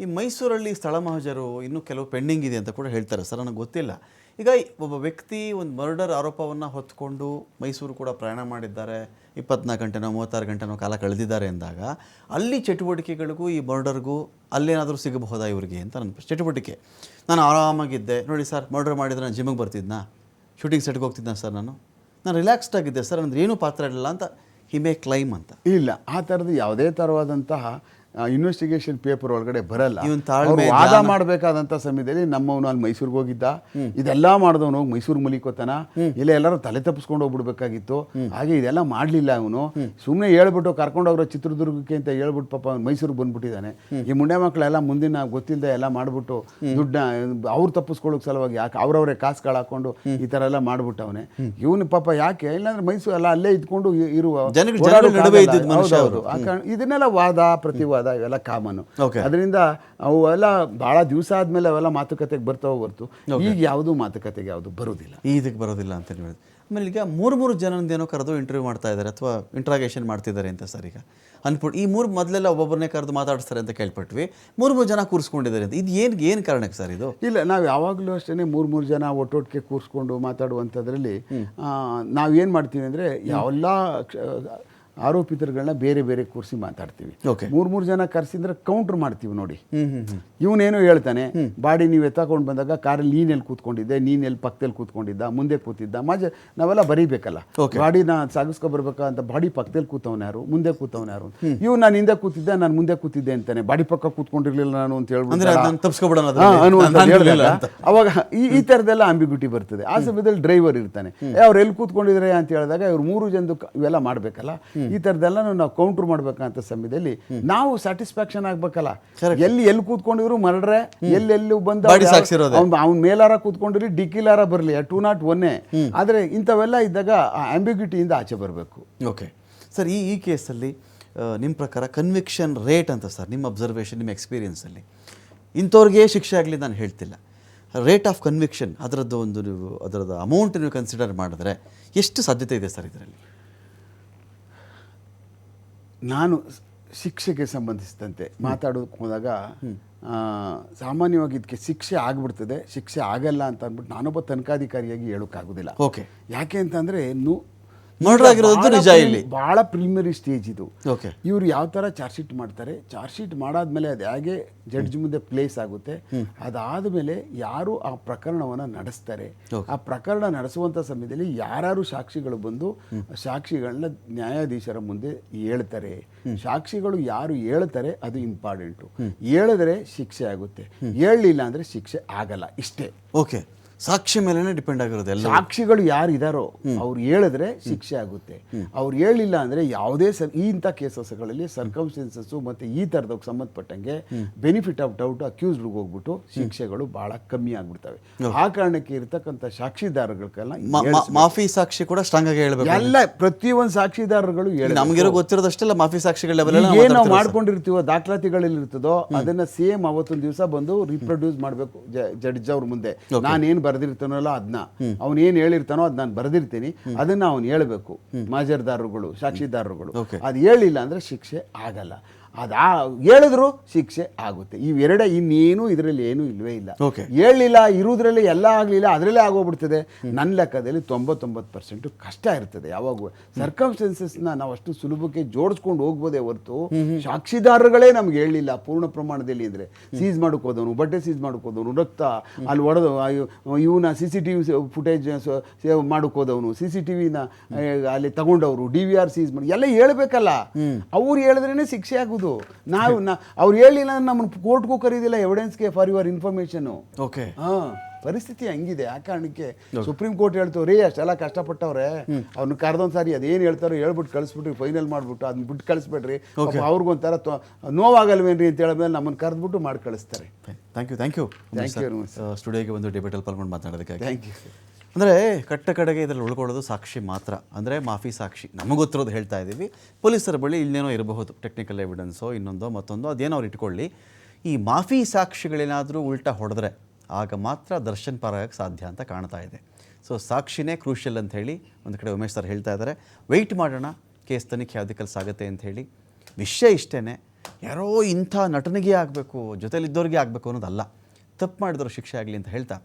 ಈ ಮೈಸೂರಲ್ಲಿ ಸ್ಥಳ ಮಹಜರು ಇನ್ನೂ ಕೆಲವು ಪೆಂಡಿಂಗ್ ಇದೆ ಅಂತ ಕೂಡ ಹೇಳ್ತಾರೆ. ಸರ್, ನನಗೆ ಗೊತ್ತಿಲ್ಲ. ಈಗ ಒಬ್ಬ ವ್ಯಕ್ತಿ ಒಂದು ಮರ್ಡರ್ ಆರೋಪವನ್ನು ಹೊತ್ಕೊಂಡು ಮೈಸೂರು ಕೂಡ ಪ್ರಯಾಣ ಮಾಡಿದ್ದಾರೆ. ಇಪ್ಪತ್ನಾಲ್ಕು ಗಂಟೆನೋ ಮೂವತ್ತಾರು ಗಂಟೆನೋ ಕಾಲ ಕಳೆದಿದ್ದಾರೆ ಅಂದಾಗ ಅಲ್ಲಿ ಚಟುವಟಿಕೆಗಳಿಗೂ ಈ ಮರ್ಡರ್ಗೂ ಅಲ್ಲೇನಾದರೂ ಸಿಗಬಹುದಾ ಇವರಿಗೆ ಅಂತ ನನ್ನ ಚಟುವಟಿಕೆ. ನಾನು ಆರಾಮಾಗಿದ್ದೆ. ನೋಡಿ ಸರ್, ಮರ್ಡರ್ ಮಾಡಿದ್ರೆ ನಾನು ಜಿಮ್ಗೆ ಬರ್ತಿದ್ನಾ? ಶೂಟಿಂಗ್ ಸೆಟ್ಗೆ ಹೋಗ್ತಿದ್ದೆ ಸರ್ ನಾನು? ನಾನು ರಿಲ್ಯಾಕ್ಸ್ಡ್ ಆಗಿದ್ದೆ. ಸರ್ ಅಂದ್ರೆ ಏನೂ ಪಾತ್ರ ಇರಲಿಲ್ಲ ಅಂತ. ಹಿ ಮೇ ಕ್ಲೈಮ್ ಅಂತ. ಇಲ್ಲ, ಆ ಥರದ್ದು ಯಾವುದೇ ಥರವಾದಂತಹ ಇನ್ವೆಸ್ಟಿಗೇಷನ್ ಪೇಪರ್ ಒಳಗಡೆ ಬರಲ್ಲ. ವಾದ ಮಾಡಬೇಕಾದಂತ ಸಮಯದಲ್ಲಿ ನಮ್ಮವನು ಅಲ್ಲಿ ಮೈಸೂರಿಗೆ ಹೋಗಿದ್ದ. ಇದೆಲ್ಲ ಮಾಡಿದವನು ಹೋಗಿ ಮೈಸೂರು ಮುಲಿಕೋತನ. ಇಲ್ಲ ಎಲ್ಲರೂ ತಲೆ ತಪ್ಪಿಸ್ಕೊಂಡು ಹೋಗ್ಬಿಡ್ಬೇಕಾಗಿತ್ತು. ಹಾಗೆ ಇದೆಲ್ಲ ಮಾಡಲಿಲ್ಲ ಅವನು ಸುಮ್ಮನೆ ಹೇಳ್ಬಿಟ್ಟು ಕರ್ಕೊಂಡೋಗ್ರ ಚಿತ್ರದುರ್ಗಕ್ಕೆ ಅಂತ ಹೇಳ್ಬಿಟ್ಟು ಪಾಪ ಅವ್ನು ಮೈಸೂರಿಗೆ ಬಂದ್ಬಿಟ್ಟಿದ್ದಾನೆ. ಈ ಮುಂಡೆ ಮಕ್ಕಳೆಲ್ಲ ಮುಂದಿನ ಗೊತ್ತಿಲ್ಲದೆ ಎಲ್ಲ ಮಾಡಿಬಿಟ್ಟು ದುಡ್ಡ ಅವ್ರು ತಪ್ಪಿಸ್ಕೊಳ್ಳೋಕೆ ಸಲುವಾಗಿ ಯಾಕೆ ಅವ್ರವ್ರೆ ಕಾಸುಗಳು ಹಾಕೊಂಡು ಈ ಥರ ಎಲ್ಲ ಮಾಡಿಬಿಟ್ಟವನೆ. ಇವನು ಪಾಪ ಯಾಕೆ? ಇಲ್ಲಾಂದ್ರೆ ಮೈಸೂರು ಎಲ್ಲ ಅಲ್ಲೇ ಇದ್ಕೊಂಡು ಇರುವ ಇದನ್ನೆಲ್ಲ ವಾದ ಪ್ರತಿವಾದ ಇವೆಲ್ಲ ಕಾಮನು. ಅದರಿಂದ ಅವೆಲ್ಲ ಬಹಳ ದಿವಸ ಆದ್ಮೇಲೆ ಅವೆಲ್ಲ ಮಾತುಕತೆಗೆ ಬರ್ತಾವ ಹೊರ್ತು. ಈಗ ಯಾವುದು ಮಾತುಕತೆಗೆ ಯಾವುದು ಬರೋದಿಲ್ಲ. ಇದಕ್ಕೆ ಬರೋದಿಲ್ಲ ಅಂತ ಹೇಳಿ ಹೇಳಿದ್ರಿ. ಆಮೇಲೆ ಈಗ ಮೂರು ಮೂರು ಏನೋ ಕರೆದು ಇಂಟರ್ವ್ಯೂ ಮಾಡ್ತಾ ಇದ್ದಾರೆ ಅಥವಾ ಇಂಟ್ರಾಗೇಷನ್ ಮಾಡ್ತಿದ್ದಾರೆ ಅಂತ ಸರ್ ಈಗ. ಅನ್ಪುಟ್ ಈ ಮೂರು ಮೊದಲೆಲ್ಲ ಒಬ್ಬೊಬ್ಬರನ್ನೇ ಕರೆದು ಮಾತಾಡ್ತಾರೆ ಅಂತ ಕೇಳ್ಪಟ್ವಿ. ಮೂರು ಮೂರು ಜನ ಕೂರಿಸ್ಕೊಂಡಿದ್ದಾರೆ ಅಂತ. ಇದು ಏನು ಏನು ಕಾರಣಕ್ಕೆ ಸರ್ ಇದು? ಇಲ್ಲ ನಾವು ಯಾವಾಗಲೂ ಅಷ್ಟೇ ಮೂರು ಮೂರು ಜನ ಒಟ್ಟೊಟ್ಟಿಗೆ ಕೂರಿಸ್ಕೊಂಡು ಮಾತಾಡುವಂಥದ್ರಲ್ಲಿ ಏನು ಮಾಡ್ತೀವಿ ಅಂದರೆ ಎಲ್ಲ ಆರೋಪಿತರುಗಳನ್ನ ಬೇರೆ ಬೇರೆ ಕೂರಿಸಿ ಮಾತಾಡ್ತೀವಿ. ಓಕೆ ಮೂರು ಮೂರು ಜನ ಕರೆಸಿದ್ರೆ ಕೌಂಟರ್ ಮಾಡ್ತೀವಿ ನೋಡಿ. ಇವನೇನು ಹೇಳ್ತಾನೆ ಬಾಡಿ ನೀವು ಎತ್ತಕೊಂಡು ಬಂದಾಗ ಕಾರಲ್ಲಿ ನೀನೆಲ್ಲಿ ಕೂತ್ಕೊಂಡಿದ್ದೆ ನೀನೆಲ್ಲಿ ಪಕ್ಕದಲ್ಲಿ ಕೂತ್ಕೊಂಡಿದ್ದ ಮುಂದೆ ಕೂತಿದ್ದ? ಮಜ ನಾವೆಲ್ಲ ಬರೀಬೇಕಲ್ಲ. ಬಾಡಿ ನಾ ಸಾಗಿಸ್ಕೊ ಬರ್ಬೇಕಾ ಅಂತ ಬಾಡಿ ಪಕ್ಕದಲ್ಲಿ ಕೂತವನ ಯಾರು? ಮುಂದೆ ಕೂತವನ ಯಾರು? ಇವ್ ನಾನು ಹಿಂದೆ ಕೂತಿದ್ದೆ ನಾನು ಮುಂದೆ ಕೂತಿದ್ದೆ ಅಂತಾನೆ. ಬಾಡಿ ಪಕ್ಕ ಕೂತ್ಕೊಂಡಿರ್ಲಿಲ್ಲ ನಾನು ಅಂತ ಹೇಳ್ಬಿಟ್ಟು. ಅವಾಗ ಈ ಥರದ್ದೆಲ್ಲ ಅಂಬಿಗ್ಯೂಟಿ ಬರ್ತದೆ. ಆ ಸಮಯದಲ್ಲಿ ಡ್ರೈವರ್ ಇರ್ತಾನೆ. ಅವ್ರು ಎಲ್ಲಿ ಕೂತ್ಕೊಂಡಿದ್ರೆ? ಅಂತ ಹೇಳಿದಾಗ ಇವ್ರು ಮೂರು ಜನದ್ದು ಕ- ಇವೆಲ್ಲ ಮಾಡಬೇಕಲ್ಲ. ಈ ತರದೆಲ್ಲ ನಾವು ಕೌಂಟರ್ ಮಾಡ್ಬೇಕಂತ ಸಮಯದಲ್ಲಿ ನಾವು ಸ್ಯಾಟಿಸ್ಫ್ಯಾಕ್ಷನ್ ಆಗ್ಬೇಕಲ್ಲ. ಎಲ್ಲಿ ಎಲ್ಲಿ ಕೂತ್ಕೊಂಡಿದ್ರು ಮರಡ್ರೆ ಎಲ್ಲೆಲ್ಲಿ ಬಂದ. ಅವ್ನ ಮೇಲಾರ ಕೂತ್ಕೊಂಡಿರಿ ಡಿಕ್ಕಿಲಾರ ಬರಲಿ ಟೂ ನಾಟ್ ಒನ್ನೇ ಆದರೆ ಇಂಥವೆಲ್ಲ ಇದ್ದಾಗ ಆ ಆಂಬಿಗ್ಯೂಟಿಯಿಂದ ಆಚೆ ಬರಬೇಕು. ಓಕೆ ಸರ್ ಈ ಈ ಕೇಸಲ್ಲಿ ನಿಮ್ಮ ಪ್ರಕಾರ ಕನ್ವಿಕ್ಷನ್ ರೇಟ್ ಅಂತ ಸರ್ ನಿಮ್ಮ ಅಬ್ಸರ್ವೇಷನ್ ನಿಮ್ಮ ಎಕ್ಸ್ಪೀರಿಯನ್ಸಲ್ಲಿ ಇಂಥವ್ರಿಗೆ ಶಿಕ್ಷೆ ಆಗಲಿ ನಾನು ಹೇಳ್ತಿಲ್ಲ. ರೇಟ್ ಆಫ್ ಕನ್ವಿಕ್ಷನ್ ಅದರದ್ದು ಒಂದು ನೀವು ಅದರದ್ದು ಅಮೌಂಟ್ ನೀವು ಕನ್ಸಿಡರ್ ಮಾಡಿದ್ರೆ ಎಷ್ಟು ಸಾಧ್ಯತೆ ಇದೆ ಸರ್ ಇದರಲ್ಲಿ? ನಾನು ಶಿಕ್ಷೆಗೆ ಸಂಬಂಧಿಸಿದಂತೆ ಮಾತಾಡೋದಕ್ಕೆ ಹೋದಾಗ ಸಾಮಾನ್ಯವಾಗಿ ಇದಕ್ಕೆ ಶಿಕ್ಷೆ ಆಗ್ಬಿಡ್ತದೆ ಶಿಕ್ಷೆ ಆಗಲ್ಲ ಅಂತ ಅಂದ್ಬಿಟ್ಟು ನಾನೊಬ್ಬ ತನಿಖಾಧಿಕಾರಿಯಾಗಿ ಹೇಳೋಕ್ಕಾಗೋದಿಲ್ಲ. ಓಕೆ. ಯಾಕೆ ಅಂತಂದರೆ ನು Murder ಆಗಿರೋದು ನಿಜ ಇಲ್ಲಿ. ಬಹಳ ಪ್ರಿಲಿಮಿನರಿ ಸ್ಟೇಜ್ ಇದು. ಓಕೆ. ಇವ್ರು ಯಾವ ತರ ಚಾರ್ಜ್ ಶೀಟ್ ಮಾಡ್ತಾರೆ? ಚಾರ್ಜ್ ಶೀಟ್ ಮಾಡಾದ್ಮೇಲೆ ಅದು ಹೇಗೆ ಜಡ್ಜ್ ಮುಂದೆ ಪ್ಲೇಸ್ ಆಗುತ್ತೆ? ಅದಾದ್ಮೇಲೆ ಯಾರು ಆ ಪ್ರಕರಣವನ್ನ ನಡೆಸ್ತಾರೆ? ಆ ಪ್ರಕರಣ ನಡೆಸುವಂತ ಸಮಯದಲ್ಲಿ ಯಾರು ಸಾಕ್ಷಿಗಳು ಬಂದು ಸಾಕ್ಷಿಗಳನ್ನ ನ್ಯಾಯಾಧೀಶರ ಮುಂದೆ ಹೇಳ್ತಾರೆ. ಸಾಕ್ಷಿಗಳು ಯಾರು ಹೇಳ್ತಾರೆ ಅದು ಇಂಪಾರ್ಟೆಂಟು ಹೇಳಿದ್ರೆ ಶಿಕ್ಷೆ ಆಗುತ್ತೆ. ಹೇಳಲಿಲ್ಲ ಅಂದ್ರೆ ಶಿಕ್ಷೆ ಆಗಲ್ಲ ಇಷ್ಟೇ. ಓಕೆ. ಸಾಕ್ಷಿ ಮೇಲೇನೆ ಡಿಪೆಂಡ್ ಆಗಿರೋದು ಎಲ್ಲ ಸಾಕ್ಷಿಗಳು ಯಾರಿದಾರೋ ಅವ್ರು ಹೇಳಿದ್ರೆ ಶಿಕ್ಷೆ ಆಗುತ್ತೆ. ಅವ್ರು ಹೇಳಿಲ್ಲ ಅಂದ್ರೆ ಯಾವುದೇ ಸರ್ ಇಂಥ ಕೇಸಸ್ಗಳಲ್ಲಿ ಸರ್ಕಮ್ಸ್ಟೆನ್ಸಸ್ ಮತ್ತೆ ಈ ಥರದಕ್ಕೆ ಸಂಬಂಧಪಟ್ಟಂಗೆ ಬೆನಿಫಿಟ್ ಆಫ್ ಡೌಟ್ ಅಕ್ಯೂಸ್ಡ್ಗೆ ಹೋಗ್ಬಿಟ್ಟು ಶಿಕ್ಷೆಗಳು ಬಹಳ ಕಮ್ಮಿ ಆಗ್ಬಿಡ್ತವೆ. ಆ ಕಾರಣಕ್ಕೆ ಇರ್ತಕ್ಕಂಥ ಸಾಕ್ಷಿದಾರಗಳಿಗೆಲ್ಲ ಮಾಫಿ ಸಾಕ್ಷಿ ಕೂಡ ಸ್ಟ್ರಾಂಗ್ ಆಗಿ ಹೇಳಬೇಕು ಎಲ್ಲ ಪ್ರತಿಯೊಂದು ಸಾಕ್ಷಿದಾರರುಗಳು ಹೇಳಿ ನಮಗಿರೋ ಗೊತ್ತಿರೋದಷ್ಟೆಲ್ಲ ಮಾಫಿ ಸಾಕ್ಷಿಗಳ ಏನ್ ನಾವು ಮಾಡ್ಕೊಂಡಿರ್ತೀವೋ ದಾಖಲಾತಿಗಳಲ್ಲಿ ಇರ್ತದೋ ಅದನ್ನ ಸೇಮ್ ಅವತ್ತೊಂದು ದಿವಸ ಬಂದು ರೀಪ್ರೊಡ್ಯೂಸ್ ಮಾಡಬೇಕು ಜಡ್ಜ್ ಅವ್ರ ಮುಂದೆ. ನಾನೇನ್ ಬರ್ದಿರ್ತಾನಲ್ಲ ಅದನ್ನ ಅವನು ಏನ್ ಹೇಳಿರ್ತಾನೋ ಅದ್ ನಾನು ಬರೆದಿರ್ತೀನಿ. ಅದನ್ನ ಅವನು ಹೇಳಬೇಕು. ಮಾಜರ್ದಾರರುಗಳು ಸಾಕ್ಷಿದಾರರುಗಳು. ಅದು ಹೇಳಿಲ್ಲ ಅಂದ್ರೆ ಶಿಕ್ಷೆ ಆಗಲ್ಲ. ಅದಾ ಹೇಳಿದ್ರು ಶಿಕ್ಷೆ ಆಗುತ್ತೆ. ಇವೆರಡ ಇನ್ನೇನು ಇದರಲ್ಲಿ ಏನೂ ಇಲ್ವೇ ಇಲ್ಲ. ಹೇಳಿಲ್ಲ ಹೇಳಲಿಲ್ಲ ಇರುವುದ್ರಲ್ಲಿ ಎಲ್ಲ ಆಗಲಿಲ್ಲ ಅದರಲ್ಲೇ ಆಗೋಗ್ಬಿಡ್ತದೆ ನನ್ನ ಲೆಕ್ಕದಲ್ಲಿ ತೊಂಬತ್ತೊಂಬತ್ತು ಪರ್ಸೆಂಟ್ ಕಷ್ಟ ಇರ್ತದೆ. ಯಾವಾಗ ಸರ್ಕಮ್ಸ್ಟೆನ್ಸಸ್ನ ನಾವು ಅಷ್ಟು ಸುಲಭಕ್ಕೆ ಜೋಡಿಸ್ಕೊಂಡು ಹೋಗ್ಬೋದೇ ಹೊರತು ಸಾಕ್ಷಿದಾರರುಗಳೇ ನಮ್ಗೆ ಹೇಳಲಿಲ್ಲ ಪೂರ್ಣ ಪ್ರಮಾಣದಲ್ಲಿ ಅಂದರೆ ಸೀಸ್ ಹೋದವನು ಬಟ್ಟೆ ಸೀಸ್ ಹೋದವನು ರಕ್ತ ಅಲ್ಲಿ ಒಡೆದು ಇವನ C C T V footage save ಹೋದವನು C C T ವಿನ ಅಲ್ಲಿ ತಗೊಂಡವರು ಡಿ ವಿ ಆರ್ ಸೀಸ್ ಮಾಡಿ ಎಲ್ಲ ಹೇಳ್ಬೇಕಲ್ಲ. ಅವ್ರು ಹೇಳಿದ್ರೇನೆ ಶಿಕ್ಷೆ ಆಗೋದು ನಾವು ಅವ್ರು ಹೇಳಿಲ್ಲ ನಮ್ಮನ್ನು ಕೋರ್ಟ್ಗೂ ಕರೀದಿಲ್ಲ ಎವಿಡೆನ್ಸ್ಗೆ ಫಾರ್ ಯುವರ್ ಇನ್ಫಾರ್ಮೇಷನು ಓಕೆ ಹಾ ಪರಿಸ್ಥಿತಿ ಹಂಗಿದೆ. ಆ ಕಾರಣಕ್ಕೆ ಸುಪ್ರೀಂ ಕೋರ್ಟ್ ಹೇಳ್ತಾವ್ ರೀ ಅಷ್ಟೆಲ್ಲ ಕಷ್ಟಪಟ್ಟವ್ರೆ ಅವ್ನು ಕರೆದೊಂದು ಸಾರಿ ಅದೇನು ಹೇಳ್ತಾರೋ ಹೇಳ್ಬಿಟ್ಟು ಕಳಿಸ್ಬಿಟ್ಟು ಫೈನಲ್ ಮಾಡ್ಬಿಟ್ಟು ಅದನ್ನ ಬಿಟ್ಟು ಕಳಿಸ್ಬೇಡ್ರಿ. ಅವ್ರಿಗೊಂಥರ ನೋವಾಗಲ್ವೇನ್ರಿ ಅಂತ ಹೇಳಿದ್ಮೇಲೆ ನಮ್ಮನ್ನು ಕರೆದ್ಬಿಟ್ಟು ಮಾಡಿ ಕಳಿಸ್ತಾರೆ. Thank you thank you very much, ಸ್ಟುಡಿಯೋಗೆ ಒಂದು ಡಿಬೇಟಲ್ಲಿ ಪಾಲ್ಗೊಂಡು ಮಾತಾಡೋದಕ್ಕೆ ಥ್ಯಾಂಕ್ ಯು ಅಂದರೆ ಕಟ್ಟ ಕಡೆಗೆ ಇದರಲ್ಲಿ ಉಳ್ಕೊಳ್ಳೋದು ಸಾಕ್ಷಿ ಮಾತ್ರ. ಅಂದರೆ ಮಾಫಿ ಸಾಕ್ಷಿ. ನಮಗೊತ್ತಿರೋದು ಗೊತ್ತಿರೋದು ಹೇಳ್ತಾ ಇದ್ದೀವಿ. ಪೊಲೀಸರ ಬಳಿ ಇಲ್ಲೇನೋ ಇರಬಹುದು. ಟೆಕ್ನಿಕಲ್ ಎವಿಡೆನ್ಸೋ ಇನ್ನೊಂದೋ, ಮತ್ತೊಂದೋ, ಅದೇನೋ ಅವ್ರು ಇಟ್ಕೊಳ್ಳಿ. ಈ ಮಾಫಿ ಸಾಕ್ಷಿಗಳೇನಾದರೂ ಉಲ್ಟಾ ಹೊಡೆದ್ರೆ ಆಗ ಮಾತ್ರ ದರ್ಶನ್ ಪರಾಗಕ್ಕೆ ಸಾಧ್ಯ ಅಂತ ಕಾಣ್ತಾ ಇದೆ. ಸೊ ಸಾಕ್ಷಿನೇ ಕ್ರೂಷಿಯಲ್ ಅಂತ ಹೇಳಿ ಒಂದು ಕಡೆ ಉಮೇಶ್ ಸರ್ ಹೇಳ್ತಾ ಇದ್ದಾರೆ. ವೆಯ್ಟ್ ಮಾಡೋಣ. ಕೇಸ್ ತನಿಖೆ ಯಾವುದೇ ಸಾಗುತ್ತೆ ಅಂತ ಹೇಳಿ. ವಿಷಯ ಇಷ್ಟೇ ಯಾರೋ ಇಂಥ ನಟನಿಗೆ ಆಗಬೇಕು, ಜೊತೆಲಿದ್ದವ್ರಿಗೆ ಆಗಬೇಕು ಅನ್ನೋದಲ್ಲ. ತಪ್ಪು ಮಾಡಿದ್ರು ಶಿಕ್ಷೆ ಆಗಲಿ ಅಂತ ಹೇಳ್ತಾ.